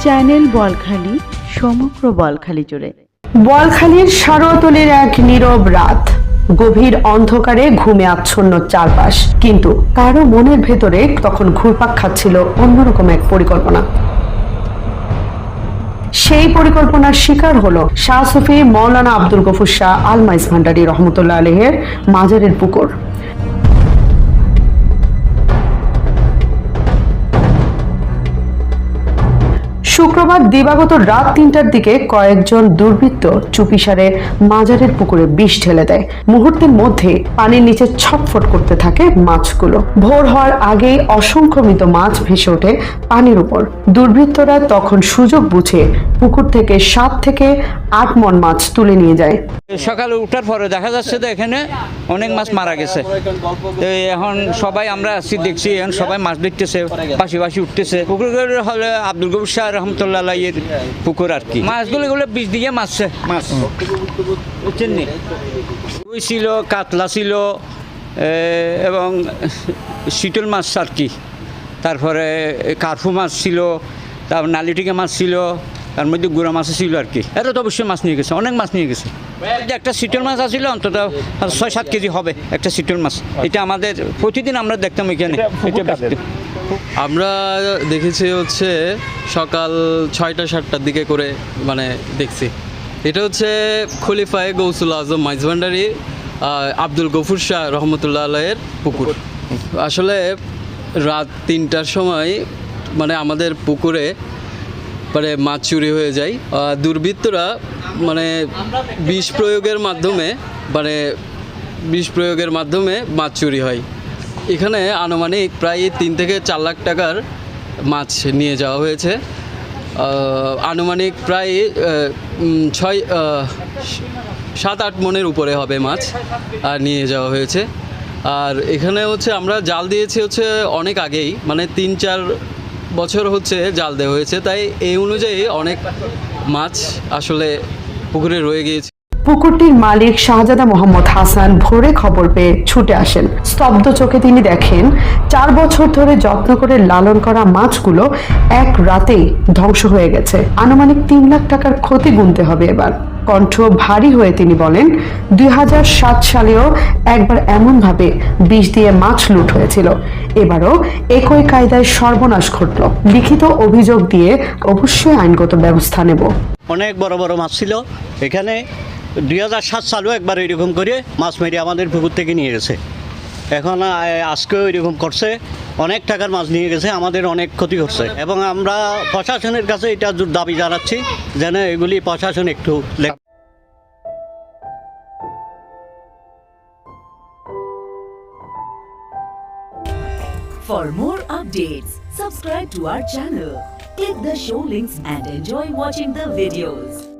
Channel Balkhali, সমগ্র বলখালি জুড়ে। বলখালির সারোয়াতলের এক নীরব রাত। গভীর অন্ধকারে ঘুমে আচ্ছন্ন চারপাশ। কিন্তু কারও মনের ভেতরে তখন ঘুরপাক খাচ্ছিল অন্যরকম এক পরিকল্পনা। সেই পরিকল্পনার শিকার হলো শাহ সুফি মৌলানা আব্দুল গফুর শাহ আলমাইস ভান্ডারী রহমতুল্লাহ আলহের মাজারের পুকুর। শুক্রবার দিবাগত রাত তিনটার দিকে কয়েকজন দুর্বৃত্ত চুপিসারে মাজারের পুকুরে বিষ ঢেলে দেয়। মুহূর্তের মধ্যে পানির নিচে ছটফট করতে থাকে মাছগুলো। ভোর হওয়ার আগেই অসংখ্য মৃত মাছ ভেসে ওঠে পানির উপর। দুর্বৃত্তরা তখন সুযোগ বুঝে পুকুর থেকে সাত থেকে আট মন মাছ তুলে নিয়ে যায়। সকালে উঠার পরে দেখা যাচ্ছে তো এখানে অনেক মাছ মারা গেছে। এখন সবাই আমরা আসছি, দেখছি, এখন সবাই মাছ দেখতেছে পাশি পাশি উঠতেছে। পুকুর হলে আব্দুল গবুর রহমতুল্লাহ এর পুকুর আর কি। মাছগুলো এগুলো বীজ দিয়ে মারছে মাছ। বুঝছেন নি রুই ছিল কাতলা ছিল এবং শিটল মাছ আর কি। তারপরে কার্ফু মাছ ছিল তারপর নালিটিকা মাছ ছিল তার মধ্যে গুঁড়া মাছ ছিল আর কি। এটা তো অবশ্যই মাছ নিয়ে গেছে অনেক মাছ নিয়ে গেছে। একটা সিটল মাছ আছিল অন্তত ছয় সাত কেজি হবে একটা সিটল মাছ। এটা আমাদের প্রতিদিন আমরা দেখতাম এখানে। এটা। আমরা দেখেছি হচ্ছে সকাল ছয়টা, সাতটার দিকে করে মানে দেখছি। এটা হচ্ছে খলিফায় গৌসুল আজম মাইজভান্ডারি আব্দুল গফুর শাহ রহমতুল্লাহ আলাইয়ের পুকুর। আসলে রাত তিনটার সময় মানে আমাদের পুকুরে মানে মাছ চুরি হয়ে যায়। দুর্বৃত্তরা মানে বিষ প্রয়োগের মাধ্যমে মানে বিষ প্রয়োগের মাধ্যমে মাছ চুরি হয়। এখানে আনুমানিক প্রায় তিন থেকে চার লাখ টাকার মাছ নিয়ে যাওয়া হয়েছে। আনুমানিক প্রায় ছয় সাত আট মনের উপরে হবে মাছ আর নিয়ে যাওয়া হয়েছে। আর এখানে হচ্ছে আমরা জাল দিয়েছি হচ্ছে অনেক আগেই মানে তিন চার বছর হচ্ছে জাল দেওয়া হয়েছে। তাই এই অনুযায়ী অনেক মাছ আসলে পুকুরে রয়ে গিয়েছে। পুকুরটির মালিক শাহজাদা মোহাম্মদ হাসান ভোরে খবর পেয়ে ছুটে আসেন। স্তব্ধ চোখে তিনি দেখেন, চার বছর ধরে যত্ন করে লালন করা মাছগুলো এক রাতেই ধ্বংস হয়ে গেছে। আনুমানিক তিন লাখ টাকার ক্ষতি গুনতে হবে এবার। কণ্ঠ ভারী হয়ে তিনি বলেন, দুই সাত সালেও একবার এমনভাবে বিষ দিয়ে মাছ লুট হয়েছিল। এবারও একই কায়দায় সর্বনাশ ঘটল। লিখিত অভিযোগ দিয়ে অবশ্যই আইনগত ব্যবস্থা নেব। অনেক বড় বড় মাছ ছিল। এখানে দুই হাজার সাত সালেও একবার এরকম করে মাছ মেরে আমাদের পুকুর থেকে নিয়ে গেছে। এখন আজকেও এরকম করছে। অনেক টাকার মাছ নিয়ে গেছে আমাদের অনেক ক্ষতি করছে। এবং আমরা প্রশাসনের কাছে এটা দাবি জানাচ্ছি যেন এগুলি প্রশাসন একটু For more updates, subscribe to our channel, click the show links and enjoy watching the videos.